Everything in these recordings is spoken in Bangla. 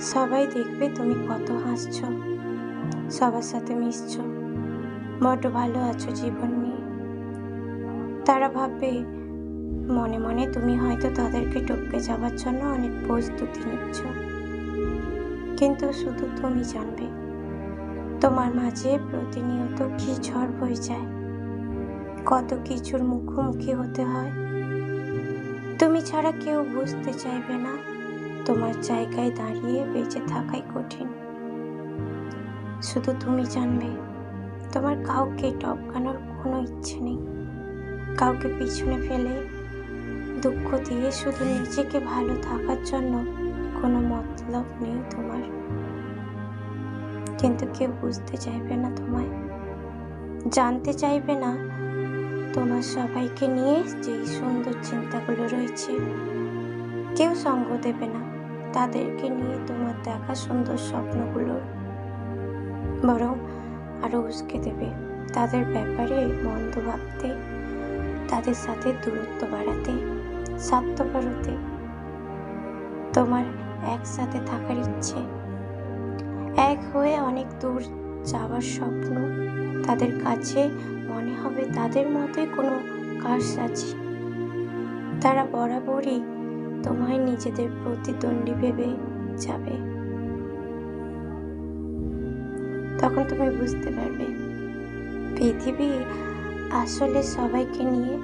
সবাই দেখবে তুমি কত হাসছো। সবার সাথে মিশছ। বড্ড ভালো আছো জীবন নিয়ে। তারা ভাববে, মনে মনে তুমি হয়তো তাদেরকে টপকে যাবার জন্য অনেক প্রস্তুতি নিচ্ছ। কিন্তু শুধু তুমি জানবে, তোমার মাঝে প্রতিনিয়ত কি ঝড় বয়ে যায়। কত কিছুর মুখোমুখি হতে হয়। তুমি ছাড়া কেউ বুঝতে চাইবে না। তোমার জায়গায় দাঁড়িয়ে বেঁচে থাকাই কঠিন। শুধু তুমি জানবে, তোমার কাউকে টপকানোর কোনো ইচ্ছে নেই। কাউকে পিছনে ফেলে, দুঃখ দিয়ে শুধু নিজেকে ভালো থাকার জন্য কোনো মতলব নেই তোমার। কিন্তু কেউ বুঝতে চাইবে না তোমায়। জানতে চাইবে না তোমার সবাইকে নিয়ে যেই সুন্দর চিন্তাগুলো রয়েছে, কেউ সঙ্গ দেবে না। তাদেরকে নিয়ে তোমার দেখা সুন্দর স্বপ্নগুলোর বরং আরও উস্কে দেবে। তাদের ব্যাপারে মন্দ ভাবতে, তাদের সাথে দূরত্ব বাড়াতে স্বার্থপর হতে তোমার একসাথে থাকার ইচ্ছে। এক হয়ে অনেক দূর যাওয়ার স্বপ্ন তাদের কাছে মনে হবে তাদের মতোই কোনো কারসাজি। তারা বরাবরই তোমায় নিজেদের প্রতিদ্বন্দ্বী ভেবে যাবে। তখন তুমি বুঝতে পারবে, পৃথিবী আসলে সবাইকে নিয়ে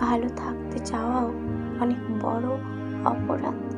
ভালো থাকতে চাওয়াও অনেক বড় অপরাধ।